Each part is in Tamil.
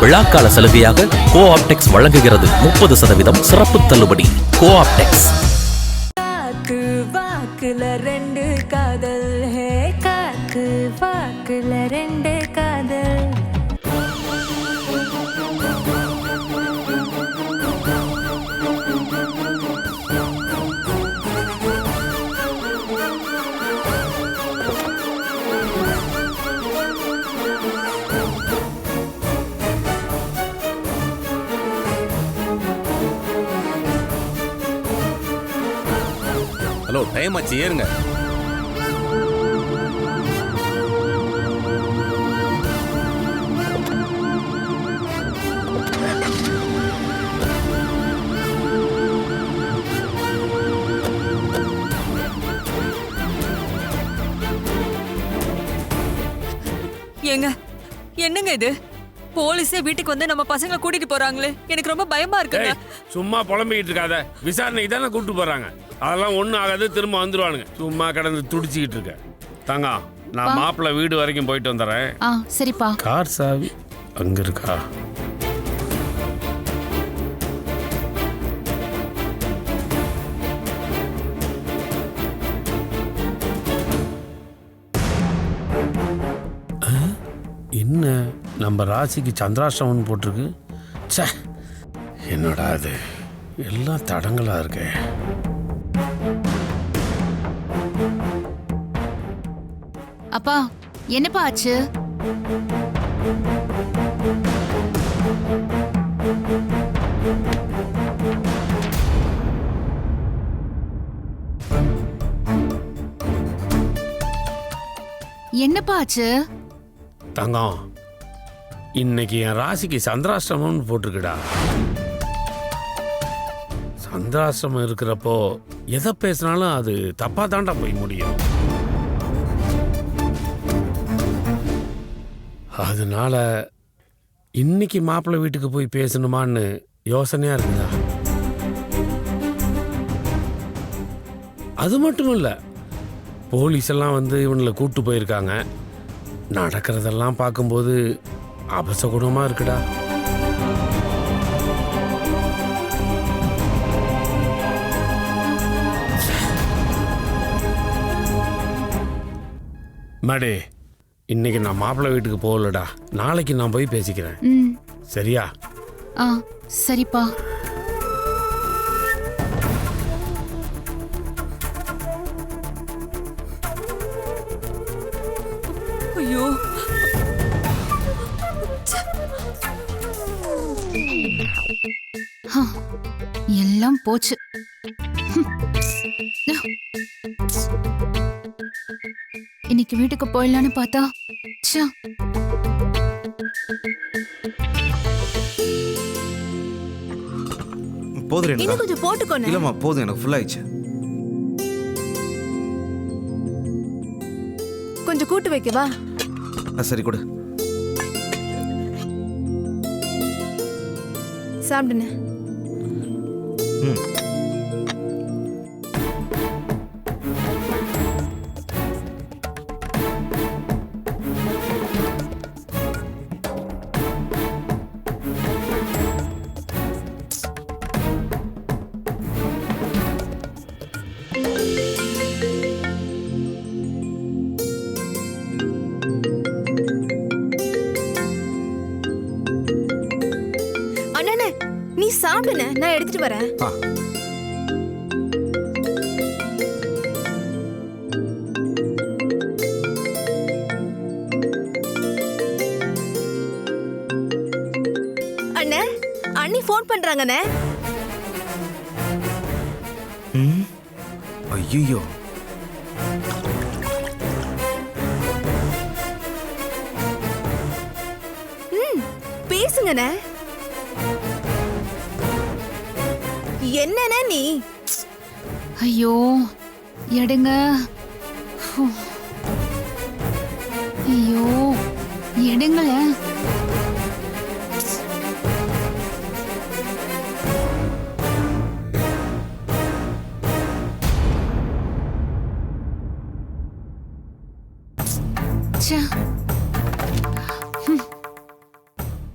விழாக்கால சலுகையாக கோ ஆப்டெக்ஸ் வழங்குகிறது முப்பது சதவீதம் சிறப்பு தள்ளுபடி. கோ டைம் ஆச்சு ஏறுங்க. ஏங்க என்னங்க இது? போலீஸே வீட்டுக்கு வந்து நம்ம பசங்களை கூட்டிட்டு போறாங்களே. எனக்கு ரொம்ப பயமா இருக்குங்க. ஏய் சும்மா புலம்பிக்கிட்டு இருக்காத. விசாரணைக்கு தானே கூப்பிட்டு போறாங்க. அதெல்லாம் ஒன்றும் ஆகாது திரும்ப வந்துருவானுங்க. சும்மா கிடந்து துடிச்சிக்கிட்டு இருக்க. தங்கம் நான் மாப்பிள்ளை வீடு வரைக்கும் போயிட்டு வந்துடுறேன் ஆ சரிப்பா. கார் சாவி அங்க இருக்கா? என்ன? நம்ம ராசிக்கு சந்திராஷ்டமம் போட்டிருக்கு. ச்சே என்னடா இது? எல்லாம் தடங்களா இருக்கே. அப்பா என்னப்பா ஆச்சு? என்னப்பா ஆச்சு? தங்கம். இன்னைக்கு என் ராசிக்கு சந்திராஷ்டமம்னு போட்டிருக்குடா. சந்திராஷ்டமம் இருக்கிறப்போ எதை பேசினாலும் அது தப்பா தாண்டா போய் முடியும். அதனால இன்னைக்கு மாப்பிள்ளை வீட்டுக்கு போய் பேசணுமான்னு யோசனையா இருக்குதா? அது மட்டும் இல்லை போலீஸ் எல்லாம் வந்து இவனில் கூப்பிட்டு போயிருக்காங்க. நடக்கிறதெல்லாம் பார்க்கும்போது அபசகுணமாக இருக்குடா. மேடே இன்னைக்கு நான் மாப்பிள்ளை வீட்டுக்கு போகலடா. நாளைக்கு நான் போய் பேசிக்கிறேன். சரியா? ஆ சரிப்பா. எல்லாம் போச்சு. இன்னைக்கு வீட்டுக்கு போயிடலான்னு பார்த்தா ச்சே. போதும் இன்னும் கொஞ்சம் இல்லம்மா போதும் எனக்கு ஃபுல் ஆயிடுச்சு. கொஞ்சம் கூட்டு வைக்கவா ஆ, சரி கொடு. சாப்பிடுண்ணே. ம் அண்ணே ம்? ஐயோ ம் பேசுங்கண்ணே. என்னண்ணே நீ? ஐயோ எடுங்க.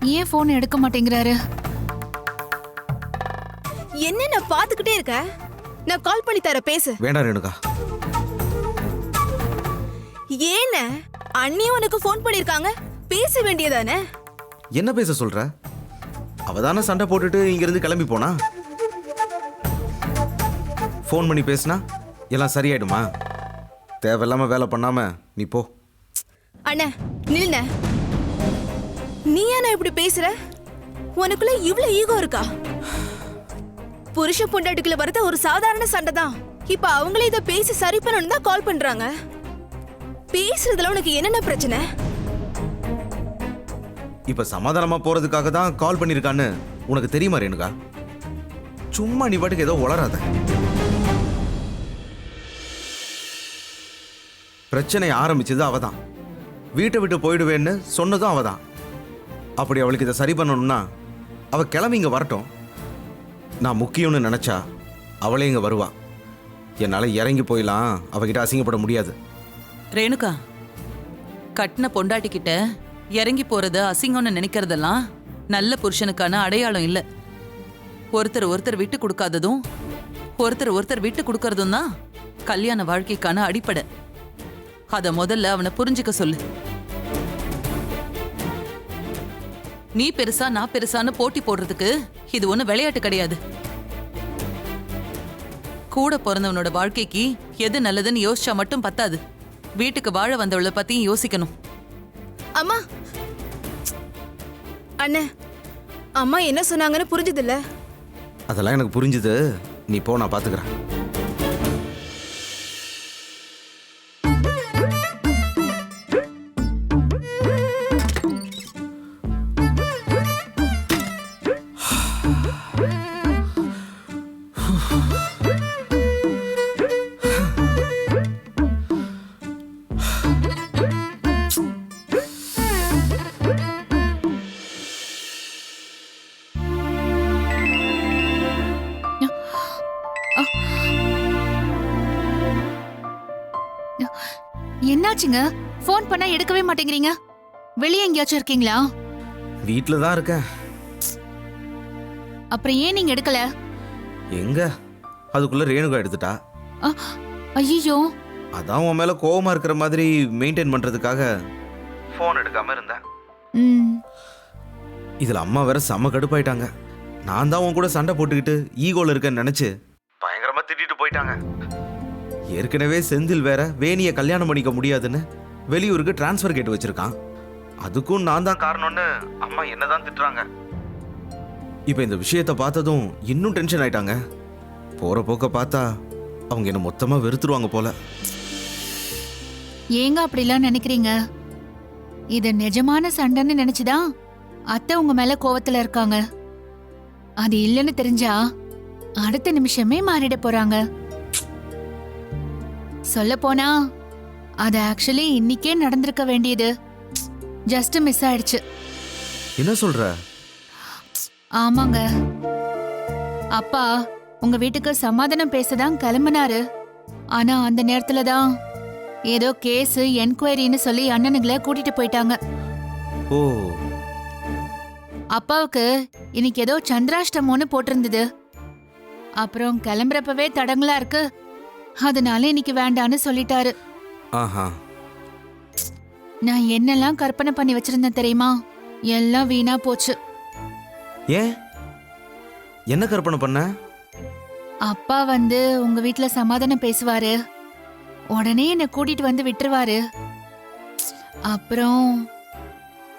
ஏன் போன் எடுக்க மாட்டேங்கிறாரு? என்ன நான் பாத்துக்கிட்டே இருக்க? நான் கால் பண்ணி தர பேசு. வேண்டாம் ரேணுகா. ஏன? அண்ணி உனக்கு ஃபோன் பண்ணிருக்காங்க பேச வேண்டியதானே? என்ன பேச சொல்ற? அவ தானே சண்டை போட்டுட்டு இங்கிருந்து கிளம்பி போனா? ஃபோன் பண்ணி பேசினா? எல்லாம் சரியாயிடுமா? தேவையில்லாம வேலை பண்ணாம நீ போ. அண்ணா நில்ன நீ ஏன் இப்படி பேசுற? உனக்குள்ள இவ்வளவு ஈகோ இருக்கா? புருஷ பொண்டாட்டுக்குள்ள வரத ஒரு சாதாரண சண்டை தான். இப்ப அவங்களே இதை பேசி சரி பண்ணணும் தான் கால் பண்றாங்க. பேசுறதுல உனக்கு என்னென்ன பிரச்சனை? இப்ப சமாதானமா போறதுக்காக தான் கால் பண்ணிருக்கான்னு உனக்கு தெரியுமா ரேணுகா? சும்மா நீ பாட்டுக்கு ஏதோ உளராத பிரச்சனை ஆரம்பிச்சது அவதான். வீட்டை விட்டு போயிடுவேன்னு சொன்னதும் அவ தான். அப்படி அவளுக்கு இதை சரி பண்ணணும்னா அவள் கிளம்பி இங்கே வரட்டும். நான் முக்கியம்னு நினச்சா அவளே இங்கே வருவா. என்னால் இறங்கி போயிடலாம் அவகிட்ட அசிங்கப்பட முடியாது. ரேணுகா கட்டின பொண்டாட்டிக்கிட்ட இறங்கி போகிறத அசிங்கம்னு நினைக்கிறதெல்லாம் நல்ல புருஷனுக்கான அடையாளம் இல்லை. ஒருத்தர் ஒருத்தர் விட்டு கொடுக்காததும் ஒருத்தர் ஒருத்தர் விட்டு கொடுக்கறதும் தான் கல்யாண வாழ்க்கைக்கான அடிப்படை. அதை முதல்ல அவனை புரிஞ்சுக்க சொல்லு. நீ பெருசா நான் பெருசான்னு போட்டி போடுறதுக்கு இது ஒண்ணு விளையாட்டு கிடையாது. கூட பிறந்தவனோட வாழ்க்கைக்கு எது நல்லதுன்னு யோசிச்சா மட்டும் பத்தாது. வீட்டுக்கு வாழ வந்தவளை பத்தியும் யோசிக்கணும். அம்மா! அண்ணே அம்மா என்ன சொன்னாங்கன்னு புரிஞ்சதில்ல? அதெல்லாம் எனக்கு புரிஞ்சுது. நீ போ நான் பாத்துக்கிறேன். என்னாச்சுங்க? ஃபோன் பண்ணா எடுக்கவே மாட்டேங்கிறீங்க. வெளியே எங்கேயாச்சும் இருக்கீங்களா? வீட்டில் தான் இருக்கேன். அப்புறம் ஏன் நீங்க எடுக்கல? எங்க? அதுக்குள்ள ரேணுகா எடுத்துட்டா. ஐயோ அதான் உன் மேல கோவமா இருக்கிற மாதிரி மெயின்டைன் பண்றதுக்காக ஃபோன் எடுக்காம இருந்தேன். ம். இதுல அம்மா வேற செம்ம கடுப்பாயிட்டாங்க. நான் தான் உன் கூட சண்டை போட்டுக்கிட்டு ஈகோல இருக்கேன்னு நினைச்சு பயங்கரமா திட்டிட்டு போயிட்டாங்க. ஏற்கனவே செந்தில் வேற வேணிய கல்யாணம் பண்ணிக்க முடியாதுன்னு வெளியூருக்கு டிரான்ஸ்ஃபர் கேட்டு வச்சிருக்கான். அதுக்கும் நான் தான் காரணம்னு அம்மா என்னதான் திட்டுறாங்க. இப்போ இந்த விஷயத்தை பார்த்ததும் இன்னும் டென்ஷன் ஆயிட்டாங்க. போற போக்க பார்த்தா அவங்க என்ன மொத்தமா வெறுத்துருவாங்க போல. ஏங்க அப்படிலாம் நினைக்கிறீங்க? இது நிஜமான சண்டைன்னு நினைச்சுதான் அத்தை உங்க மேல கோவத்துல இருக்காங்க. அது இல்லைன்னு தெரிஞ்சா அடுத்த நிமிஷமே மாறிட போறாங்க. சொல்ல போனா அது ஆக்சுவலி இன்னிக்கே நடந்திருக்க வேண்டியது. ஜஸ்ட் மிஸ் ஆயிடுச்சு. என்ன சொல்ற? ஆமாங்க. அப்பா உங்க வீட்டுக்கு சமாதானம் பேசதான் கிளம்புனாரு. ஆனா அந்த நேரத்துல தான் ஏதோ கேஸ் என்கொயரின்னு சொல்லி அண்ணனுங்களை கூட்டிட்டு போயிட்டாங்க. ஓ. அப்பாவுக்கு இன்னைக்கு ஏதோ சந்திராஷ்டமோன்னு போட்டிருந்தது. அப்புறம் கிளம்புறப்பவே தடங்களா இருக்கு. அதனால இன்னைக்கு வேண்டான்னு சொல்லிட்டாரு. ஆஹா. நான் என்னெல்லாம் கற்பனை பண்ணி வச்சிருந்தேன் தெரியுமா? எல்லாம் வீணா போச்சு. ஏன்? என்ன கற்பனை பண்ண? அப்பா வந்து உங்க வீட்ல சமாதானம் பேசுவாரு. உடனே என்னை கூட்டிட்டு வந்து விட்டுருவாரு. அப்புறம்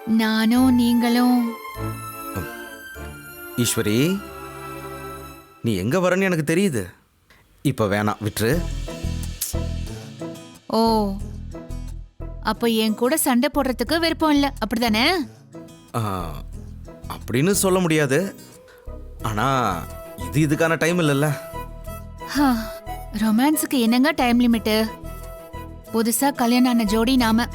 நானும் நீங்களும். ஈஸ்வரி நீ எங்க வரன்னு எனக்கு தெரியுது. இப்ப வேணாம் விட்டுரு. ஓ அப்போ என் கூட சண்டை போடுறதுக்கு விருப்பம் இல்ல அப்படிதானே? ஆ, அப்படின்னு சொல்ல முடியாது. ஆனா இது இதுக்கான டைம் இல்லைல்ல. ஹா, ரொமான்ஸுக்கு என்னங்க டைம் லிமிட்டு புதுசா கல்யாணம் ஆன ஜோடி நாம.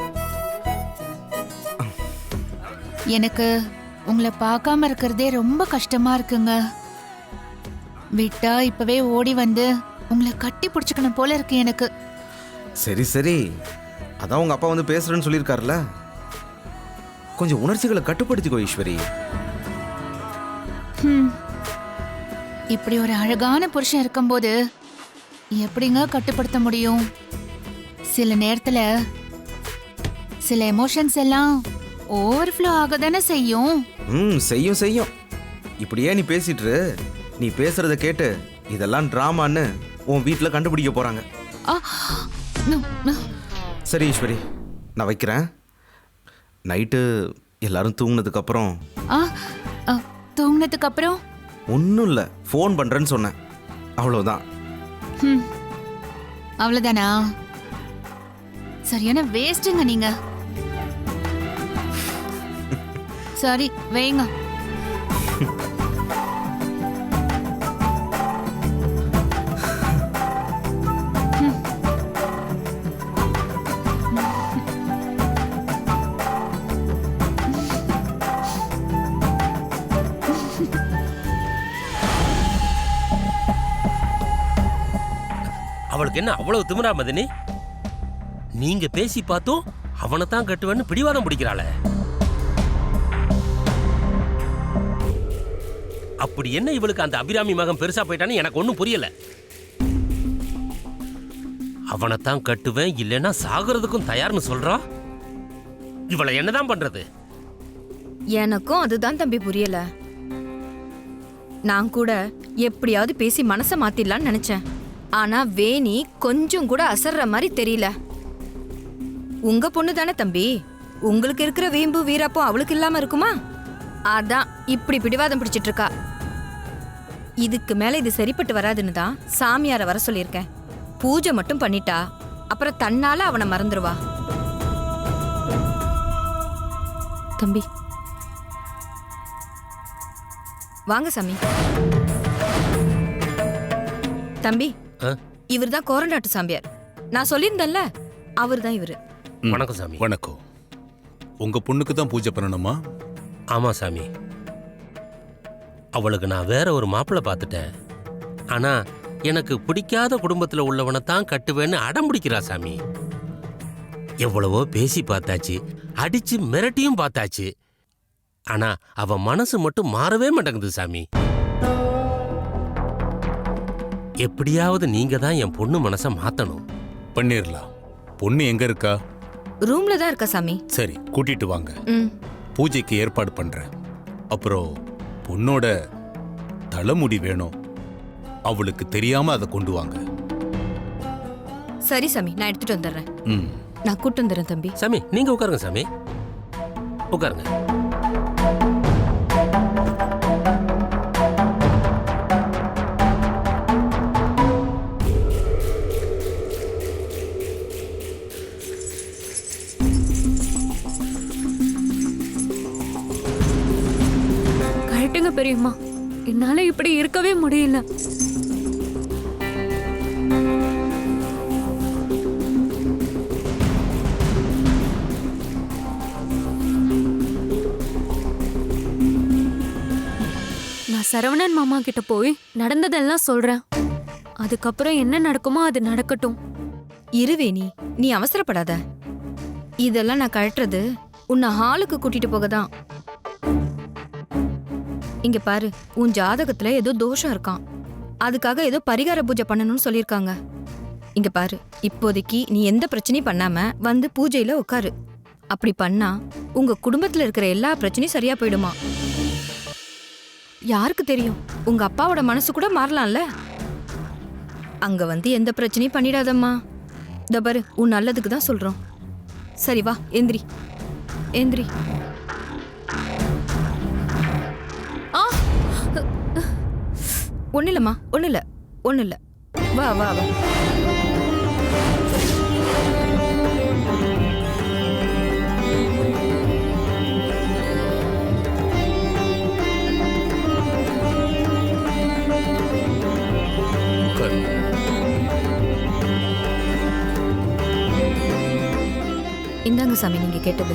எனக்கு உங்களை பார்க்காம இருக்கிறதே ரொம்ப கஷ்டமா இருக்குங்க. விட்டா இப்பவே ஓடி வந்து உங்களை கட்டி பிடிச்சுக்கணும் போல இருக்கு எனக்கு. சரி சரி. அதான் உங்க அப்பா வந்து பேசுறேன்னு சொல்லியிருக்காருல்ல கொஞ்சம் உணர்ச்சிகளை கட்டுப்படுத்திக்கோ ஈஸ்வரி. இப்படி ஒரு அழகான புருஷன் இருக்கும்போது எப்படிங்க கட்டுப்படுத்த முடியும்? சில நேரத்துல சில எமோஷன்ஸ் எல்லாம் ஓவர்ஃப்ளோ ஆக தானே செய்யும். ம் செய்யும் செய்யும். இப்படியே நீ பேசிட்டு. நீ பேசுறத கேட்டு இதெல்லாம் ட்ராமான்னு உன் வீட்டில் கண்டுபிடிக்க நோ. சரி ஈஸ்வரி நான் வைக்கிறேன். நைட்டு எல்லாரும் தூங்குனதுக்கு அப்புறம் ஆ, ஆ, தூங்குனதுக்கு அப்புறம் ஒன்றும் இல்லை ஃபோன் பண்ணுறேன்னு சொன்னேன். அவ்வளோதான் ஹம். அவ்வளவுதானா? சரியான வேஸ்ட்டுங்க நீங்க. சரி வைங்க. அவளுக்கு என்ன அவ்வளவு திமிரா மதினி? நீங்க பேசி பார்த்தும் அவனை தான் கட்டுவேன்னு பிடிவாதம் பிடிக்கிறாள. அப்படி என்ன இவளுக்கு அந்த அபிராமி மகன் பெருசா போயிட்டான்னு எனக்கு ஒன்றும் புரியல. அவனைத்தான் கட்டுவேன் இல்லைன்னா சாகிறதுக்கும் தயார்னு சொல்றா? இவளை என்னதான் பண்றது? எனக்கும் அதுதான் தம்பி புரியல. நான் கூட எப்படியாவது பேசி மனசை மாத்திடலாம்னு நினைச்சேன். ஆனா வேணி கொஞ்சம் கூட அசர்ற மாதிரி தெரியல. உங்க பொண்ணு தானே தம்பி? உங்களுக்கு இருக்கிற வீம்பு வீரப்பம் அவளுக்கு இல்லாம இருக்குமா? அதான் இப்படி பிடிவாதம் பிடிச்சிட்டு இருக்கா. இதுக்கு மேல இது சரிப்பட்டு வராதுன்னு தான் சாமியாரை வர சொல்லியிருக்கேன். பூஜை மட்டும் பண்ணிட்டா அப்புறம் தன்னால அவனை மறந்துடுவா தம்பி. வாங்க சாமி. தம்பி. ஆ? இவர்தான் கோரநாட்டு சாம்பியார் நான் சொல்லியிருந்தேன்ல அவர்தான் இவரு. ம். வணக்கம் சாமி. வணக்கம். உங்க பொண்ணுக்கு தான் பூஜை பண்ணணுமா? ஆமா சாமி. அவளுக்கு நான் வேற ஒரு மாப்பிள்ளை பார்த்துட்டேன். ஆனா எனக்கு பிடிக்காத குடும்பத்துல உள்ளவனை தான் கட்டுவேன்னு அடம் பிடிக்கிறா சாமி. எவ்வளவோ பேசி பார்த்தாச்சு அடிச்சு மிரட்டியும் பார்த்தாச்சு. ஆனா அவ மனசு மட்டும் மாறவே மாட்டேங்குது சாமி. எப்படியாவது நீங்க தான் என் பொண்ணு மனசை மாத்தணும். பண்ணிடலாம் பொண்ணு எங்க இருக்கா? ரூம்ல தான் இருக்கா சாமி. சரி கூட்டிட்டு வாங்க. ம். பூஜைக்கு ஏற்பாடு பண்றேன். அப்புறம் பொண்ணோட தலைமுடி வேணும். அவளுக்கு தெரியாம அதை கொண்டு வாங்க. சரி சாமி நான் எடுத்துட்டு வந்துடுறேன். ம். நான் கூட்டு வந்துடுறேன் தம்பி. சாமி நீங்க உட்காருங்க சாமி. உட்காருங்க. பெரியம்மா. என்னால இப்படி இருக்கவே முடியல. நான் சரவணன் மாமா கிட்ட போய் நடந்ததெல்லாம் சொல்றேன். அதுக்கப்புறம் என்ன நடக்குமோ அது நடக்கட்டும். இருவேணி நீ அவசரப்படாத. இதெல்லாம் நான் கழட்டுறது உன்னை ஹாலுக்கு கூட்டிட்டு போக தான் இங்க பாரு உன் ஜாதகத்துல ஏதோ தோஷம் இருக்கான் அதுக்காக ஏதோ பரிகார பூஜை பண்ணணும்னு சொல்லியிருக்காங்க. இங்க பாரு இப்போதைக்கு நீ எந்த பிரச்சனையும் பண்ணாம வந்து பூஜையில உட்காரு அப்படி பண்ணா உங்க குடும்பத்துல இருக்கிற எல்லா பிரச்சனையும் சரியா போயிடுமா? யாருக்கு தெரியும்? உங்க அப்பாவோட மனசு கூட மாறலாம்ல? அங்க வந்து எந்த பிரச்சனையும் பண்ணிடாதம்மா. இந்த உன் நல்லதுக்கு தான் சொல்றோம். சரி வா எந்திரி. எந்திரி. ஒண்ணு இல்லம்மா ஒண்ணு இல்ல ஒண்ணு இல்ல வா வா. வா. இந்தாங்க சாமி நீங்க கேட்டது.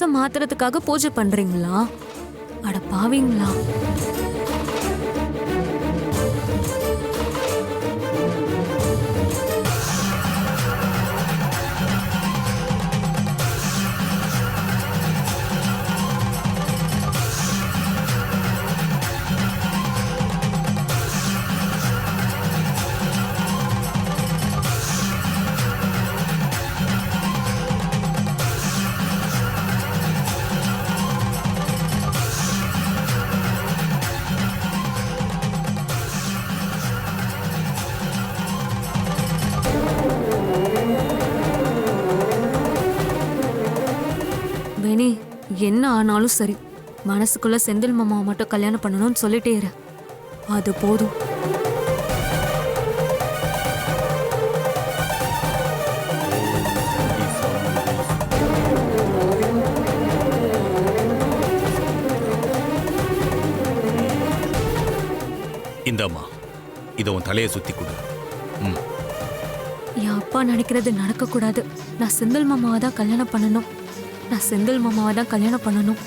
மனச மாத்துறதுக்காக பூஜை பண்றீங்களா? அட பாவீங்களா. வேணி என்ன ஆனாலும் சரி. மனசுக்குள்ள செந்தில் மாமாவை மட்டும் கல்யாணம் பண்ணணும்னு சொல்லிட்டே இரு. அது போதும். இந்தாம்மா இதை உன் தலையை சுத்தி கொடு. என் அப்பா நினைக்கிறது நடக்கக்கூடாது. நான் செந்தில் மாமாவை தான் கல்யாணம் பண்ணணும். நான் செந்தில் மாமாவை தான் கல்யாணம் பண்ணணும்.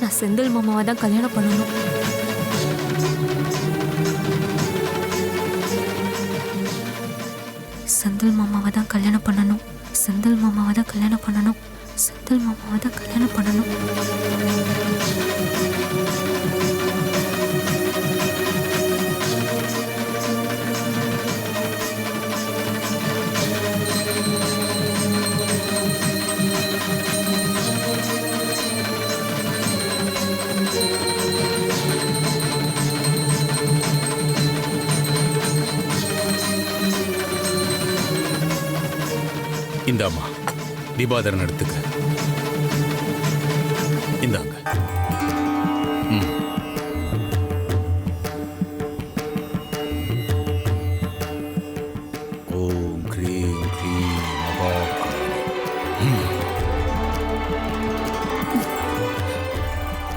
நான் செந்தில் மாமாவை தான் கல்யாணம் பண்ணணும். செந்தில் மாமாவை தான் கல்யாணம் பண்ணணும். செந்தில் மாமாவை தான் கல்யாணம் பண்ணணும். செந்தில் மாமாவை தான் கல்யாணம் பண்ணணும். இந்தாமா தீபாதரன் எடுத்துக்க. இந்தாங்க. ஓம் க்ரீம் க்ரீம்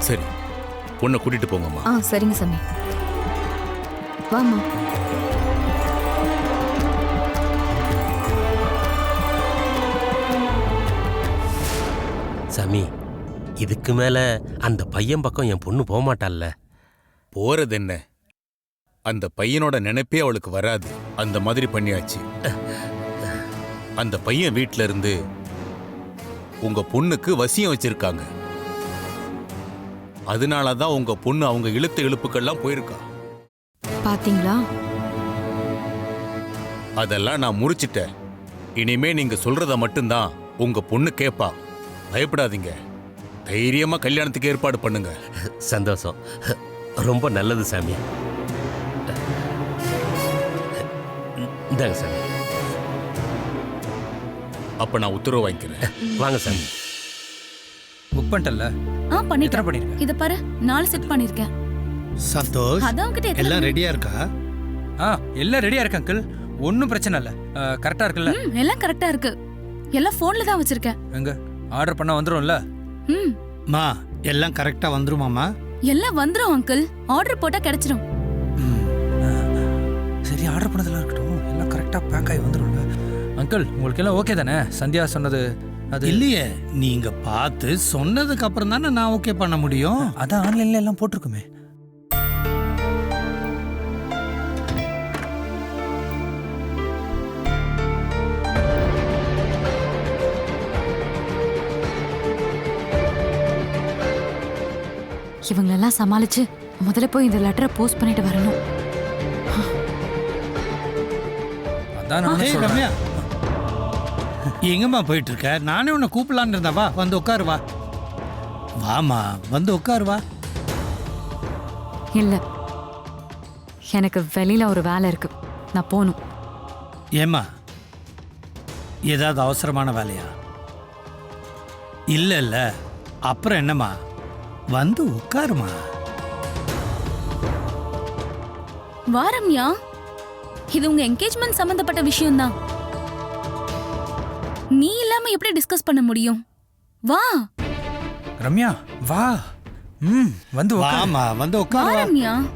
சரி பொண்ணை கூட்டிட்டு போங்கம்மா. ஆ சரிங்க சாமி. வாமா சாமி இதுக்கு மேல அந்த பையன் பக்கம் என் பொண்ணு போக மாட்டாள்ல போறது என்ன? அந்த பையனோட நினைப்பே அவளுக்கு வராது. அந்த மாதிரி பண்ணியாச்சு. அந்த பையன் வீட்ல இருந்து உங்க பொண்ணுக்கு வசியம் வச்சிருக்காங்க. அதனால தான் உங்க பொண்ணு அவங்க இழுத்த இழுப்புக்கெல்லாம் போயிருக்கா. பாத்தீங்களா? அதெல்லாம் நான் முறிச்சிட்டேன். இனிமே நீங்க சொல்றத மட்டும்தான் உங்க பொண்ணு கேப்பா. பயப்படாதீங்க. தைரியமா கல்யாணத்துக்கு ஏற்பாடு பண்ணுங்க. சந்தோஷம். ரொம்ப நல்லது சாமி இந்தாங்க சாமி. அப்ப நான் உத்தரவு வாங்கிக்கிறேன். வாங்க சாமி. புக் பண்ணிட்டல ஆ பண்ணிட்டேன். பண்ணிருக்க? இத பாரு நாலு செட் பண்ணிருக்கேன். சந்தோஷ் அதான் எத்தனை எல்லாம்? ரெடியா இருக்கா? ஆ எல்லாம் ரெடியா இருக்கு அங்கிள் ஒன்றும் பிரச்சனை இல்லை. கரெக்டா இருக்குல்ல? எல்லாம் கரெக்டா இருக்கு. எல்லாம் போன்ல தான் வச்சிருக்கேன். எங்க? ஆர்டர் பண்ண வந்துரும்ல? ம். மா எல்லாம் கரெக்டா வந்துருமாமா? எல்லாம் வந்துரும் அங்கிள். ஆர்டர் போட்டா கிடைச்சிரும். சரி ஆர்டர் பண்ணதெல்லாம் இருக்கட்டும். எல்லாம் கரெக்டா பேக் ஆகி வந்துரும்ல. அங்கிள் உங்களுக்கு எல்லாம் ஓகே தானே? சந்தியா சொன்னது அது இல்லையே. நீங்க பார்த்து சொன்னதுக்கு அப்புறம் தானே நான் ஓகே பண்ண முடியும்? அதான் ஆன்லைன்ல எல்லாம் போட்டிருக்குமே. இவங்களெல்லாம் சமாளிச்சு முதல்ல போய் இந்த லெட்டரை போஸ்ட் பண்ணிட்டு வரணும். அதான் நானும் ஏய் சொல்றேன். ரம்யா. எங்கம்மா போயிட்டு இருக்க நானே உன்னை கூப்பிடலான்னு இருந்தேன். வா வந்து உட்காரு வா. வாமா வந்து உட்காரு வா. இல்ல. எனக்கு வெளியில ஒரு வேலை இருக்கு. நான் போகணும் ஏம்மா ஏதாவது அவசரமான வேலையா? இல்ல இல்ல. அப்புறம் என்னம்மா? வந்து உட்காருமா? வாரம்யா இது உங்க என்கேஜ்மெண்ட் சம்பந்தப்பட்ட விஷயம் தான் நீ இல்லாம எப்படி டிஸ்கஸ் பண்ண முடியும்? வா. ரம்யா வா. ம் வந்து. வாமா வந்து உட்காரு. வா. ரம்யா.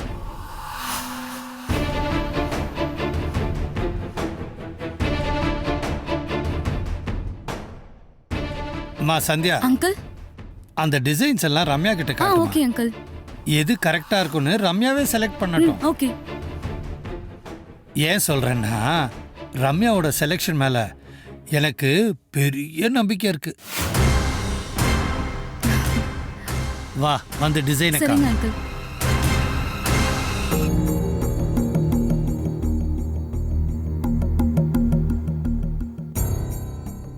அம்மா சந்தியா. அங்கிள். அந்த டிசைன்ஸ் எல்லாம் ரம்யா கிட்ட ஆ காட்டுமா. ஓகே அங்கிள் எது கரெக்டா இருக்கும்னு ரம்யாவே செலக்ட் பண்ணட்டும். ஓகே ஏன் சொல்றேன்னா ரம்யாவோட செலெக்ஷன் மேல எனக்கு பெரிய நம்பிக்கை இருக்கு. வா வந்து டிசைனை சரிங்க அங்கிள்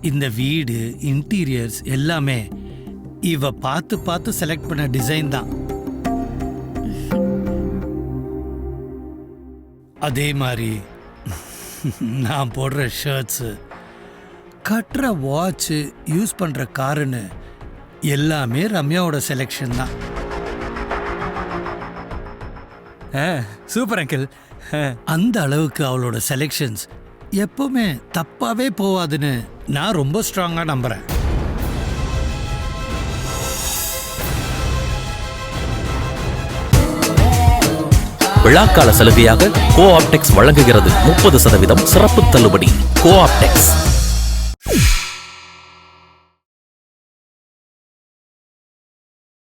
இந்த வீடு இன்டீரியர்ஸ் எல்லாமே இவ பார்த்து பார்த்து செலக்ட் பண்ண டிசைன் தான். அதே மாதிரி நான் போடுற ஷர்ட்ஸு கட்டுற வாட்ச்சு யூஸ் பண்ணுற காருன்னு எல்லாமே ரம்யாவோட செலெக்ஷன் தான். சூப்பர் அங்கிள் அந்த அளவுக்கு அவளோட செலெக்ஷன்ஸ் எப்பவுமே தப்பாவே போவாதுன்னு நான் ரொம்ப ஸ்ட்ராங்காக நம்புறேன். விழாக்கால சலுகையாக கோ ஆப்டெக்ஸ் வழங்குகிறது முப்பது சதவீதம் சிறப்பு தள்ளுபடி. கோ ஆப்டெக்ஸ்